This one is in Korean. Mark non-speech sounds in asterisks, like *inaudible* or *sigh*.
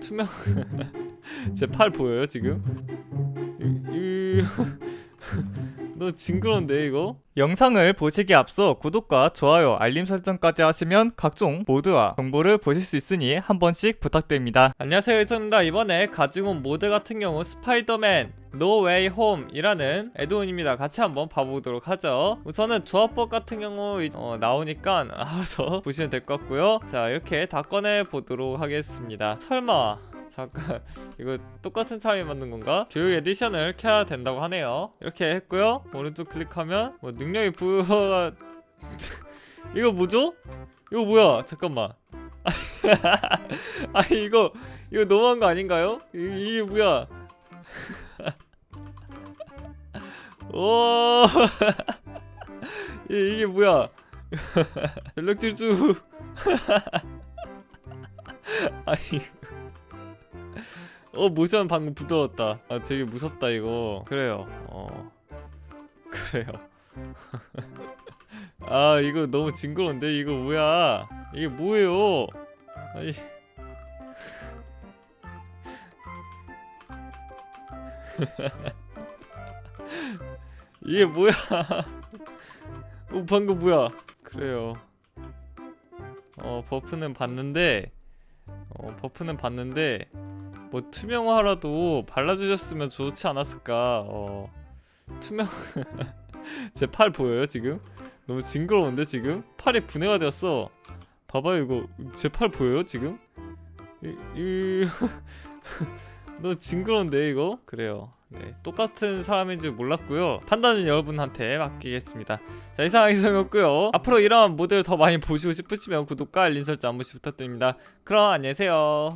투명 *laughs* 제 팔 보여요 지금? *laughs* 너 징그러운데 이거? 영상을 보시기 앞서 구독과 좋아요, 알림 설정까지 하시면 각종 모드와 정보를 보실 수 있으니 한 번씩 부탁드립니다. 안녕하세요, 이성입니다. 이번에 가지고 온 모드 같은 경우 스파이더맨 No Way Home이라는 애드온입니다. 같이 한번 봐보도록 하죠. 우선은 조합법 같은 경우 이- 어, 나오니까 *laughs* 알아서 보시면 될 것 같고요. 자, 이렇게 다 꺼내 보도록 하겠습니다. 설마 잠깐 *laughs* 이거 똑같은 사람이 만든 건가? 교육 에디션을 켜야 된다고 하네요. 이렇게 했고요. 오른쪽 클릭하면 뭐 능력이 부여가 *laughs* 이거 뭐죠? 이거 뭐야? 잠깐만. 아니 이거 이거 너무한 거 아닌가요? 이, 이게 뭐야? 오. *laughs* 이, 이게 뭐야? *laughs* 전력 질주. *laughs* 아니. 어 모션 방금 부드러웠다. 아 되게 무섭다 이거. 그래요. 어. 그래요. 아 이거 너무 징그러운데? 이거 뭐야? 이게 뭐예요? 아니 이게 뭐야? *laughs* 어 방금 뭐야? 그래요. 어 버프는 봤는데 어 버프는 봤는데 뭐 투명화라도 발라주셨으면 좋지 않았을까? 어 투명 *laughs* 제 팔 보여요 지금? 너무 징그러운데 지금? 팔이 분해가 되었어. 봐봐요 이거. 제 팔 보여요 지금? 이, 이... *laughs* 너무 징그러운데 이거? 그래요 네 똑같은 사람인 줄 몰랐고요. 판단은 여러분한테 맡기겠습니다. 자 이상 이상이었고요. 앞으로 이런 모델 더 많이 보시고 싶으시면 구독과 알림 설정 한 번씩 부탁드립니다. 그럼 안녕히 계세요